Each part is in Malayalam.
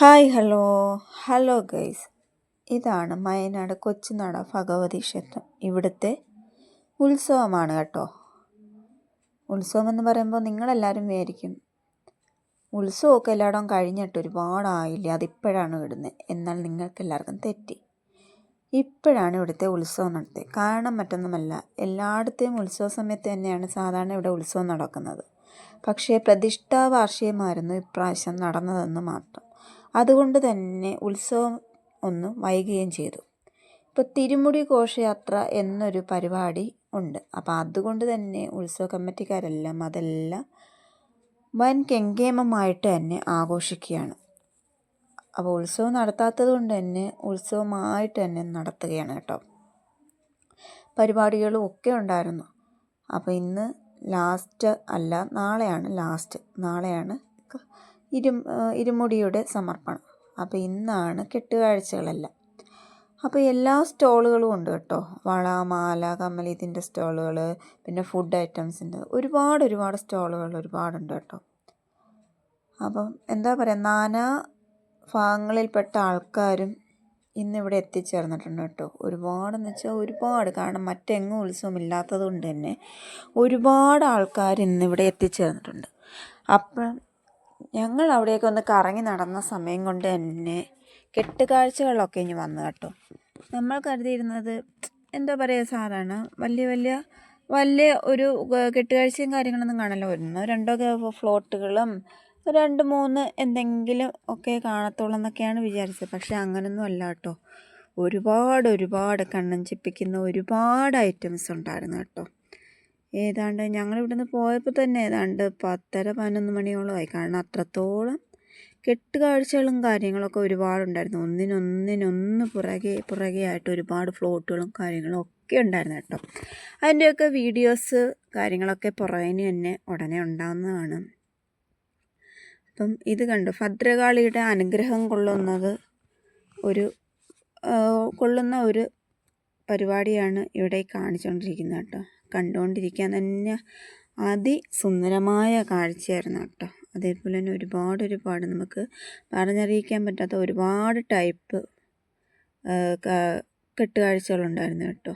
Hi hello. Hello guys. ഇതാണ് മയനാട് കൊച്ചുനട ഭഗവതി ക്ഷേത്രം. ഇവിടുത്തെ ഉത്സവമാണ് കേട്ടോ. ഉത്സവം എന്ന് പറയുമ്പോൾ നിങ്ങളെല്ലാവരും വിചാരിക്കും ഉത്സവമൊക്കെ എല്ലായിടവും കഴിഞ്ഞിട്ട് ഒരുപാടായില്ലേ? അതിപ്പോഴാണ് വിടുന്നത് എന്നാൽ നിങ്ങൾക്ക് എല്ലാവർക്കും തെറ്റി. ഇപ്പോഴാണ് ഇവിടുത്തെ ഉത്സവം നടത്തിയത്. കാരണം മറ്റൊന്നുമല്ല എല്ലായിടത്തെയും ഉത്സവ സമയത്ത് തന്നെയാണ് സാധാരണ ഇവിടെ ഉത്സവം നടക്കുന്നത്. പക്ഷേ പ്രതിഷ്ഠാ വാർഷികമായിരുന്നു ഇപ്രാവശ്യം നടന്നതെന്ന് മാത്രം. അതുകൊണ്ട് തന്നെ ഉത്സവം ഒന്ന് വൈകുകയും ചെയ്തു. ഇപ്പോൾ തിരുമുടി ഘോഷയാത്ര എന്നൊരു പരിപാടി ഉണ്ട്. അപ്പോൾ അതുകൊണ്ട് തന്നെ ഉത്സവ കമ്മിറ്റിക്കാരെല്ലാം അതെല്ലാം വൻ കെങ്കേമമായിട്ട് തന്നെ ആഘോഷിക്കുകയാണ്. അപ്പോൾ ഉത്സവം നടത്താത്തത് കൊണ്ട് തന്നെ ഉത്സവമായിട്ട് തന്നെ നടത്തുകയാണ് കേട്ടോ. പരിപാടികളും ഒക്കെ ഉണ്ടായിരുന്നു. അപ്പോൾ ഇന്ന് ലാസ്റ്റ് അല്ല നാളെയാണ് ലാസ്റ്റ്. നാളെയാണ് ഇരു ഇരുമുടിയുടെ സമർപ്പണം. അപ്പോൾ ഇന്നാണ് കെട്ടുകാഴ്ചകളെല്ലാം. അപ്പോൾ എല്ലാ സ്റ്റോളുകളും ഉണ്ട് കേട്ടോ. വള മാല കമ്മൽ ഇതിന്റെ സ്റ്റോളുകൾ പിന്നെ ഫുഡ് ഐറ്റംസിന്റെ ഒരുപാട് ഒരുപാട് സ്റ്റോളുകൾ ഒരുപാടുണ്ട് കേട്ടോ. അപ്പം എന്താ പറയുക നാനാ ഭാഗങ്ങളിൽപ്പെട്ട ആൾക്കാരും ഇന്നിവിടെ എത്തിച്ചേർന്നിട്ടുണ്ട് കേട്ടോ. ഒരുപാടെന്ന് വെച്ചാൽ ഒരുപാട്. കാരണം മറ്റെങ്ങും ഉത്സവം ഇല്ലാത്തത് കൊണ്ട് തന്നെ ഒരുപാട് ആൾക്കാർ ഇന്നിവിടെ എത്തിച്ചേർന്നിട്ടുണ്ട്. അപ്പം ഞങ്ങൾ അവിടെയൊക്കെ ഒന്ന് കറങ്ങി നടന്ന സമയം കൊണ്ട് തന്നെ കെട്ടുകാഴ്ചകളൊക്കെ ഇനി വന്നു കേട്ടോ. നമ്മൾ കരുതിയിരുന്നത് എന്താ പറയുക സാധാരണ വലിയ വലിയ വലിയ ഒരു കെട്ടുകാഴ്ചയും കാര്യങ്ങളൊന്നും കാണില്ല ഒന്നോ രണ്ടോ ഫ്ലോട്ടുകളും രണ്ട് മൂന്ന് എന്തെങ്കിലും ഒക്കെ കാണത്തുള്ളൂ എന്നൊക്കെയാണ് വിചാരിച്ചത്. പക്ഷേ അങ്ങനൊന്നും അല്ല കേട്ടോ. ഒരുപാട് ഒരുപാട് കണ്ണഞ്ചിപ്പിക്കുന്ന ഒരുപാട് ഐറ്റംസ് ഉണ്ടായിരുന്നു കേട്ടോ. ഏതാണ്ട് ഞങ്ങൾ ഇവിടുന്ന് പോയപ്പോൾ തന്നെ ഏതാണ്ട് പത്തര പതിനൊന്ന് മണിയോളമായി കാരണം അത്രത്തോളം കെട്ടുകാഴ്ചകളും കാര്യങ്ങളൊക്കെ ഒരുപാടുണ്ടായിരുന്നു. ഒന്നിനൊന്നിനൊന്ന് പുറകെ പുറകെ ആയിട്ട് ഒരുപാട് ഫ്ലോട്ടുകളും കാര്യങ്ങളും ഒക്കെ ഉണ്ടായിരുന്നു കേട്ടോ. അതിന്റെയൊക്കെ വീഡിയോസ് കാര്യങ്ങളൊക്കെ പുറകിന് തന്നെ ഉടനെ ഉണ്ടാകുന്നതാണ് അപ്പം ഇത് കണ്ടു. ഭദ്രകാളിയുടെ അനുഗ്രഹം കൊള്ളുന്നത് ഒരു കൊള്ളുന്ന ഒരു പരിപാടിയാണ് ഇവിടെ കാണിച്ചുകൊണ്ടിരിക്കുന്നത് കേട്ടോ. കണ്ടുകൊണ്ടിരിക്കാൻ തന്നെ അതിസുന്ദരമായ കാഴ്ചയായിരുന്നു കേട്ടോ. അതേപോലെ തന്നെ ഒരുപാട് ഒരുപാട് നമുക്ക് പറഞ്ഞറിയിക്കാൻ പറ്റാത്ത ഒരുപാട് ടൈപ്പ് കെട്ടുകാഴ്ചകളുണ്ടായിരുന്നു കേട്ടോ.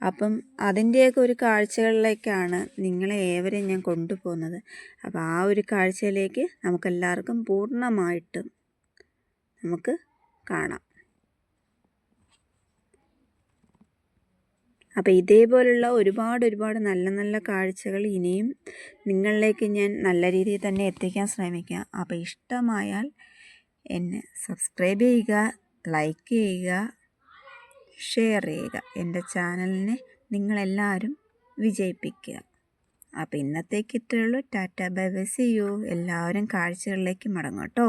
അപ്പം അതിന്റെയൊക്കെ ഒരു കാഴ്ചകളിലേക്കാണ് നിങ്ങളെ ഏവരെയും ഞാൻ കൊണ്ടുപോകുന്നത്. അപ്പോൾ ആ ഒരു കാഴ്ചയിലേക്ക് നമുക്കെല്ലാവർക്കും പൂർണമായിട്ടും നമുക്ക് കാണാം. അപ്പോൾ ഇതേപോലുള്ള ഒരുപാട് ഒരുപാട് നല്ല നല്ല കാഴ്ചകൾ ഇനിയും നിങ്ങളിലേക്ക് ഞാൻ നല്ല രീതിയിൽ തന്നെ എത്തിക്കാൻ ശ്രമിക്കാം. അപ്പോൾ ഇഷ്ടമായാൽ എന്നെ സബ്സ്ക്രൈബ് ചെയ്യുക ലൈക്ക് ചെയ്യുക ഷെയർ ചെയ്യുക. എന്റെ ചാനലിനെ നിങ്ങളെല്ലാവരും വിജയിപ്പിക്കുക. അപ്പോൾ ഇന്നത്തേക്ക് ഇത്രയുള്ളൂ tata bye bye. See you എല്ലാവരും കാഴ്ചകളിലേക്ക് മടങ്ങും കേട്ടോ.